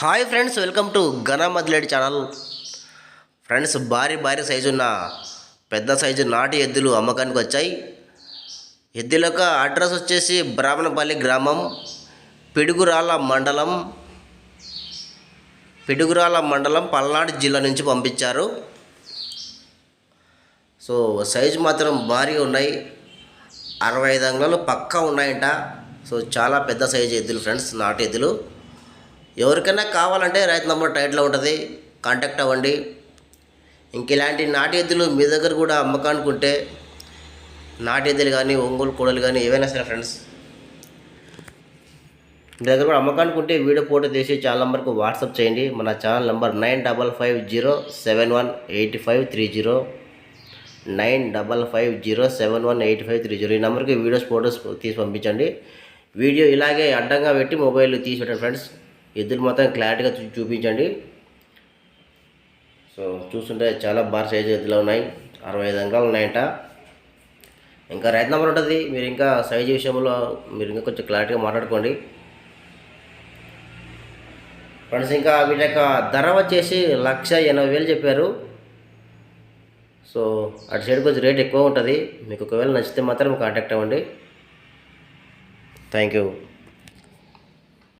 Hi friends welcome to ఘన మదిలేడి channel. Friends భారీ భారీ సైజు ఉన్న పెద్ద సైజు నాటి ఎద్దులు అమ్మకానికి వచ్చాయి. ఎద్దుల యొక్క అడ్రస్ వచ్చేసి బ్రాహ్మణపల్లి గ్రామం పిడుగురాళ్ళ మండలం పిడుగురాళ్ళ మండలం పల్నాడు జిల్లా నుంచి పంపించారు. సో సైజు మాత్రం భారీగా ఉన్నాయి. అరవై ఐదు అంగుళాలు పక్కా ఉన్నాయంట. సో చాలా పెద్ద సైజు ఎద్దులు ఫ్రెండ్స్ నాటు ఎద్దులు. ఎవరికైనా కావాలంటే రైతు నంబర్ టైట్లో ఉంటుంది. కాంటాక్ట్ అవ్వండి. ఇంక ఇలాంటి నాటి ఎద్దులు మీ దగ్గర కూడా అమ్మకానికి ఉంటే నాటి ఎద్దులు కానీ ఒంగోలు కూడలు కానీ ఏవైనా సరే ఫ్రెండ్స్ మీ దగ్గర కూడా అమ్మకానికి ఉంటే వీడియో ఫోటో తీసి ఛానల్ నెంబర్కు వాట్సాప్ చేయండి. మన channel number nine double five zero seven one eight five three zero nine double five zero seven one eight five three zero ఈ నెంబర్కి వీడియోస్ ఫోటోస్ తీసి పంపించండి. వీడియో ఇలాగే అడ్డంగా పెట్టి మొబైల్ తీసి పెట్టండి ఫ్రెండ్స్. ఎద్దులు మొత్తం క్లారిటీగా చూ- చూపించండి. సో చూస్తుంటే చాలా బార్ సైజు ఎద్దులు ఉన్నాయి. అరవై ఐదు అంకాలు ఉన్నాయంట. ఇంకా రైతు నెంబర్ ఉంటుంది. మీరు ఇంకా సైజు విషయంలో మీరు ఇంకా కొంచెం క్లారిటీగా మాట్లాడుకోండి. ఫ్రెండ్స్ ఇంకా వీటి యొక్క ధర వచ్చేసి లక్ష ఎనభై వేలు చెప్పారు. సో అటు సైడ్ కొంచెం రేట్ ఎక్కువ ఉంటుంది. మీకు ఒకవేళ నచ్చితే మాత్రం కాంటాక్ట్ అవ్వండి. Thank you.